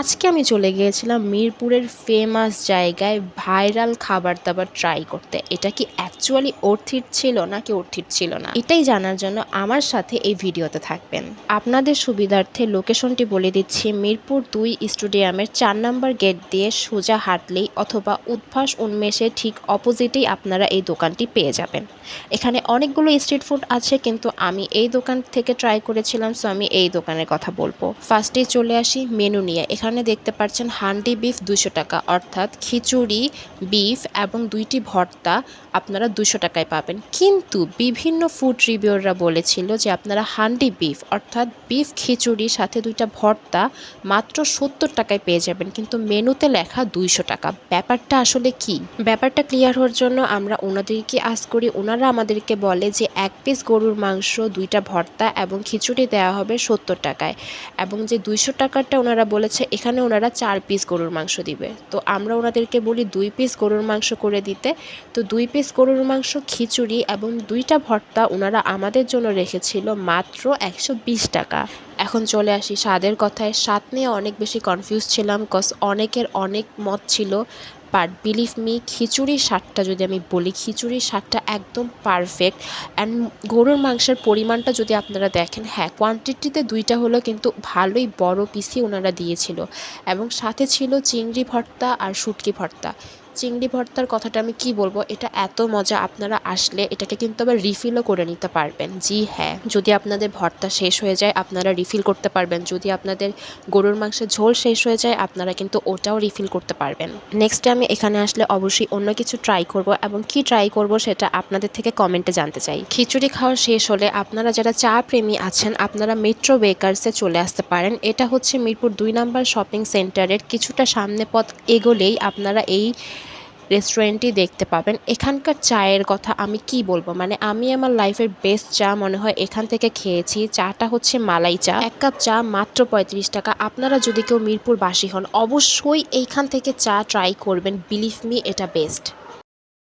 আজকে আমি চলে গিয়েছিলাম মিরপুরের ফেমাস জায়গায় ভাইরাল খাবার দাবার ট্রাই করতে। এটা কি অ্যাকচুয়ালি অর্থিত ছিল নাকি অর্থিত ছিল না? এটাই জানার জন্য আমার সাথে এই ভিডিওতে থাকবেন। আপনাদের সুবিধার্থে লোকেশনটি বলে দিচ্ছি, মিরপুর দুই স্টেডিয়ামের চার নম্বর গেট দিয়ে সোজা হাঁটলেই অথবা উদ্ভাস উন্মেষে ঠিক অপোজিটেই আপনারা এই দোকানটি পেয়ে যাবেন। এখানে অনেকগুলো স্ট্রিট ফুড আছে, কিন্তু আমি এই দোকান থেকে ট্রাই করেছিলাম সো আমি এই দোকানের কথা বলব। ফার্স্টেই চলে আসি মেনু নিয়ে। এখানে দেখতে পাচ্ছেন হান্ডি বিফ দুশো টাকা, অর্থাৎ খিচুড়ি, বিফ এবং দুইটি ভর্তা আপনারা দুশো টাকায় পাবেন। কিন্তু বিভিন্ন ফুড রিভিউররা বলেছিল যে আপনারা হান্ডি বিফ, অর্থাৎ বিফ খিচুড়ির সাথে দুইটা ভর্তা মাত্র সত্তর টাকায় পেয়ে যাবেন, কিন্তু মেনুতে লেখা দুইশো টাকা। ব্যাপারটা আসলে কি? ব্যাপারটা ক্লিয়ার হওয়ার জন্য আমরা ওনাদেরকে আস করি, ওনারা আমাদেরকে বলে যে এক পিস গরুর মাংস, দুইটা ভর্তা এবং খিচুড়ি দেওয়া হবে সত্তর টাকায়। এবং যে দুইশো টাকারটা ওনারা বলেছে এখানে ওনারা চার পিস গরুর মাংস দিবে। তো আমরা ওনাদেরকে বলি দুই পিস গরুর মাংস করে দিতে। তো দুই পিস গরুর মাংস, খিচুড়ি এবং দুইটা ভর্তা ওনারা আমাদের জন্য রেখেছিল মাত্র একশো বিশ টাকা। এখন চলে আসি স্বাদের কথায়। স্বাদ নিয়ে অনেক বেশি কনফিউজ ছিলাম কজ অনেকের অনেক মত ছিল বাট বিলিভ মি খিচুড়ির স্বাদটা যদি আমি বলি, খিচুড়ির স্বাদটা একদম পারফেক্ট অ্যান্ড গরুর মাংসের পরিমাণটা যদি আপনারা দেখেন হ্যাঁ কোয়ান্টিটিতে দুইটা হলো কিন্তু ভালোই বড় পিসি ওনারা দিয়েছিল। এবং সাথে ছিল চিংড়ি ভর্তা আর শুটকি ভর্তা। চিংড়ি ভর্তার কথাটা আমি কি বলব? এটা এত মজা আপনারা আসলে এটাকে কিন্তু আবার রিফিলও করে নিতে পারবেন। জি হ্যাঁ যদি আপনাদের ভর্তা শেষ হয়ে যায়, আপনারা রিফিল করতে পারবেন। যদি আপনাদের গরুর মাংসের ঝোল শেষ হয়ে যায়, আপনারা কিন্তু ওটাও রিফিল করতে পারবেন। নেক্সট আমি এখানে আসলে অবশ্যই অন্য কিছু ট্রাই করব এবং কি ট্রাই করব সেটা আপনাদের থেকে কমেন্টে জানতে চাই। খিচুড়ি খাওয়া শেষ হলে আপনারা যারা চা প্রেমী আছেন, আপনারা মেট্রো বেকার্সে চলে আসতে পারেন। এটা হচ্ছে মিরপুর দুই নাম্বার শপিং সেন্টারের কিছুটা সামনে পথ এগোলেই আপনারা এই রেস্টুরেন্টটি দেখতে পাবেন। এখানকার চায়ের কথা আমি কি বলব? মানে আমি আমার লাইফের বেস্ট চা মনে হয় এখান থেকে খেয়েছি। চাটা হচ্ছে মালাই চা। এক কাপ চা মাত্র পঁয়ত্রিশ টাকা। আপনারা যদি কেউ মিরপুরবাসী হন, অবশ্যই এইখান থেকে চা ট্রাই করবেন। বিলিভ মি এটা বেস্ট